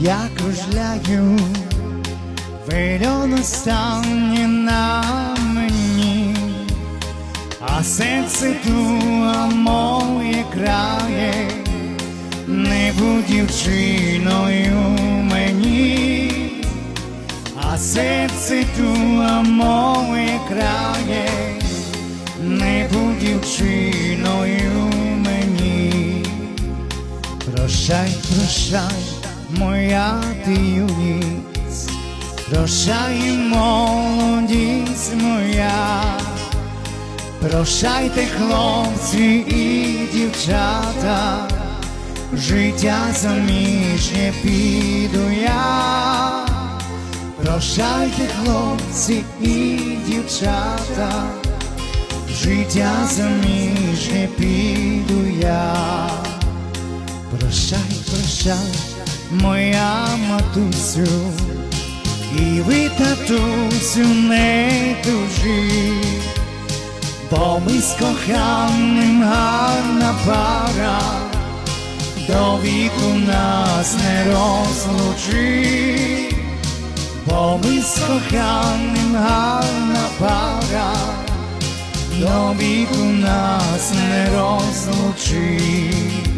я кружляю, вельоно стане на мені, а серце туа моє крає, не будь дівчиною мені, а серце туа моє крає, не будь дівчиною Прощай, прощай, моя ти юність, прощай, молодість моя, прощайте, хлопці і дівчата, життя заміжнє піду я, прощайте, хлопці і дівчата, життя заміжнє піду я. Прощай, моя матусю, і ви, татусю, не тужіть, бо ми з коханим гарна пара, до віку нас не розлучить, бо ми з коханим гарна пара, до віку нас не розлучить.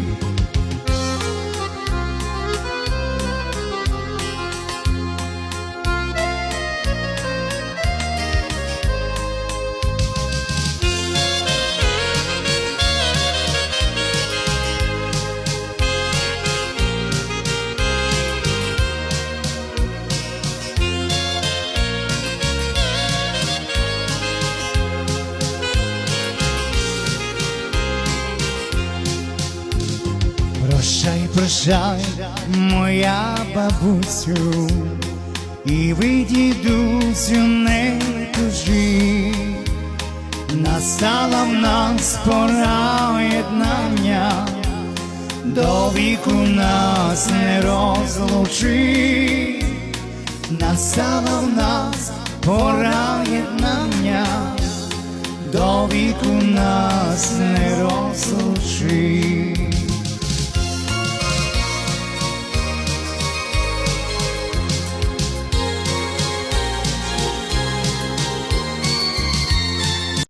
Прощай, прощай, моя бабусю, і ви, дідусю, не тужі, настала в нас пора єднання, до віку нас не розлучи, настала в нас пора єднання, до віку нас не розлучи.